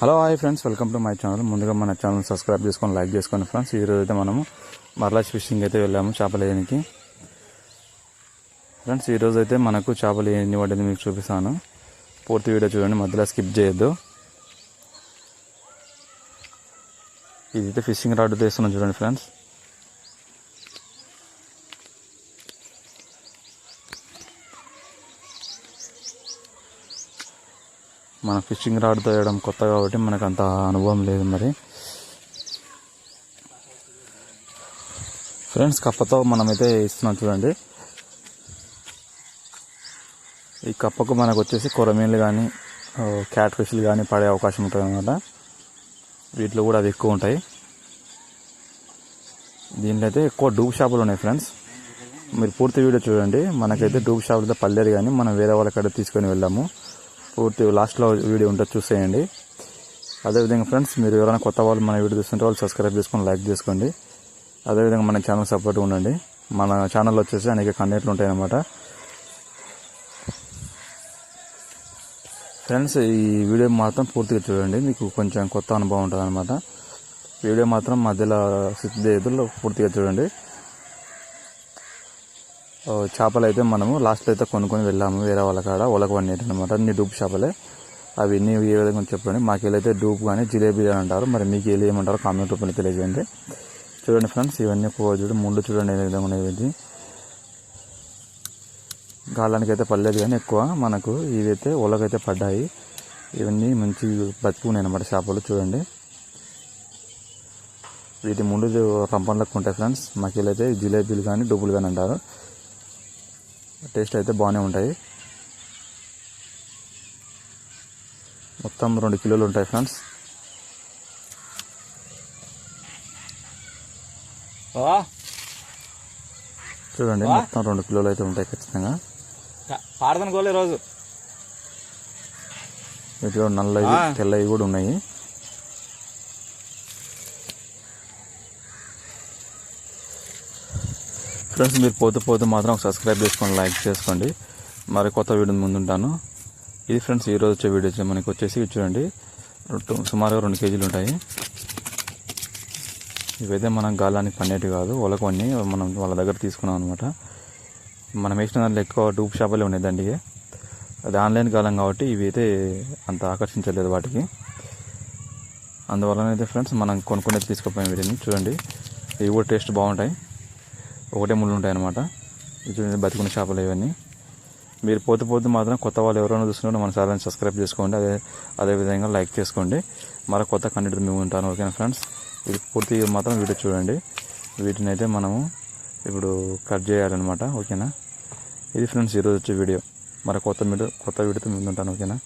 Hello hi friends welcome to my channel ముందుగా మన channel subscribe చేసుకొని లైక్ చేసుకోండి ఫ్రెండ్స్ ఈరోజు అయితే మనము మరలాజ్ ఫిషింగ్ అయితే వెళ్ళాము చేపలు వేయడానికి. ఫ్రెండ్స్ ఈరోజు అయితే మనకు చేపలు ఎన్ని పడ్డది మీకు చూపిస్తాను. పూర్తి వీడియో చూడండి మధ్యలో స్కిప్ చేయొద్దు. ఇదైతే ఫిషింగ్ రాడ్ తీస్తున్నాం చూడండి ఫ్రెండ్స్ మన ఫిషింగ్ రాడ్తో వేయడం కొత్త కాబట్టి మనకు అంత అనుభవం లేదు మరి. ఫ్రెండ్స్ కప్పతో మనమైతే ఇస్తున్నాం చూడండి. ఈ కప్పకు మనకు వచ్చేసి కొరమీన్లు కానీ క్యాట్ ఫిష్లు కానీ పడే అవకాశం ఉంటుంది అనమాట వీటిలో కూడా అవి ఎక్కువ ఉంటాయి. దీంట్లో అయితే ఎక్కువ డూబ్ షాపులు ఉన్నాయి ఫ్రెండ్స్. మీరు పూర్తి వీడియో చూడండి. మనకైతే డూబ్ షాపులతో పర్లేదు కానీ మనం వేరే వాళ్ళ తీసుకొని వెళ్ళాము. పూర్తి లాస్ట్లో వీడియో ఉంటుంది చూసేయండి. అదేవిధంగా ఫ్రెండ్స్ మీరు ఎవరైనా కొత్త వాళ్ళు మన వీడియో చూస్తుంటే వాళ్ళు సబ్స్క్రైబ్ చేసుకొని లైక్ చేసుకోండి. అదేవిధంగా మన ఛానల్ సపోర్ట్ ఉండండి. మన ఛానల్ వచ్చేసి అనేక కంటెంట్లు ఉంటాయన్నమాట. ఫ్రెండ్స్ ఈ వీడియో మాత్రం పూర్తిగా చూడండి. మీకు కొంచెం కొత్త అనుభవం ఉంటుంది వీడియో మాత్రం మధ్యలో ఎదురులో పూర్తిగా చూడండి. చేపలు అయితే మనము లాస్ట్లో అయితే కొనుక్కొని వెళ్ళాము. వేరే వాళ్ళ కాడ ఒలకు పన్నీటి అనమాట అన్ని డూప్ చేపలే. అవి ఎన్ని ఏ విధంగా చెప్పండి. మాకు వెళ్ళైతే డూప్ కానీ జిలేబీ అని అంటారు. మరి మీకు వెళ్ళి ఏమంటారు కామెంట్ రూపంలో తెలియజేయండి. చూడండి ఫ్రెండ్స్ ఇవన్నీ పువ్వు చూడండి ముందు చూడండి ఏ విధంగా ఉన్నాయి గాలానికి అయితే పడలేదు కానీ ఎక్కువ మనకు ఇవైతే ఒలకైతే పడ్డాయి. ఇవన్నీ మంచి బతుకున్నాయి అనమాట చేపలు చూడండి. వీటి ముందు రంపంలకు ఉంటాయి ఫ్రెండ్స్ మాకు వెళ్ళైతే జిలేబీలు కానీ డబ్బులు కానీ అంటారు. టేస్ట్ అయితే బాగానే ఉంటాయి. మొత్తం రెండు కిలోలు ఉంటాయి ఫ్రెండ్స్. చూడండి మొత్తం రెండు కిలోలు అయితే ఉంటాయి ఖచ్చితంగా. పాడతాను గోలే రోజు వీటిలో నల్లవి తెల్లవి కూడా ఉన్నాయి. ఫ్రెండ్స్ మీరు పోతూ పోతూ మాత్రం ఒక సబ్స్క్రైబ్ చేసుకోండి లైక్ చేసుకోండి. మరి కొత్త వీడియో ముందుంటాను ఇది ఫ్రెండ్స్ ఈరోజు వచ్చే వీడియో మనకి వచ్చేసి చూడండి. సుమారుగా రెండు కేజీలు ఉంటాయి. ఇవైతే మనం గాలానికి పన్నేటి కాదు వాళ్ళకు మనం వాళ్ళ దగ్గర తీసుకున్నాం అనమాట మనం వేసిన దాంట్లో ఎక్కువ డూప్ షాపులే ఉన్నాయి దండిగా అది ఆన్లైన్ కాలం కాబట్టి ఇవి అయితే అంత ఆకర్షించలేదు వాటికి. అందువలన అయితే ఫ్రెండ్స్ మనం కొనుక్కునేది తీసుకుపోయాం వీటిని చూడండి. ఇవి కూడా టేస్ట్ బాగుంటాయి. ఒకటే ముళ్ళు ఉంటాయి అనమాట చూడండి బతికున్న చేపలు ఇవన్నీ. మీరు పోతూ పోతూ మాత్రం కొత్త వాళ్ళు ఎవరైనా చూస్తున్నా మన ఛానల్ని సబ్స్క్రైబ్ చేసుకోండి. అదే అదేవిధంగా లైక్ చేసుకోండి. మరో కొత్త కంటెంట్ మేము ఉంటాను ఓకేనా ఫ్రెండ్స్ ఇది పూర్తిగా మాత్రం వీడియో చూడండి. వీటిని అయితే మనము ఇప్పుడు కట్ చేయాలన్నమాట ఓకేనా? ఇది ఫ్రెండ్స్ ఈరోజు వచ్చే వీడియో. మరి కొత్త వీడియో కొత్త వీడియోతో ముందుంటాను ఓకేనా?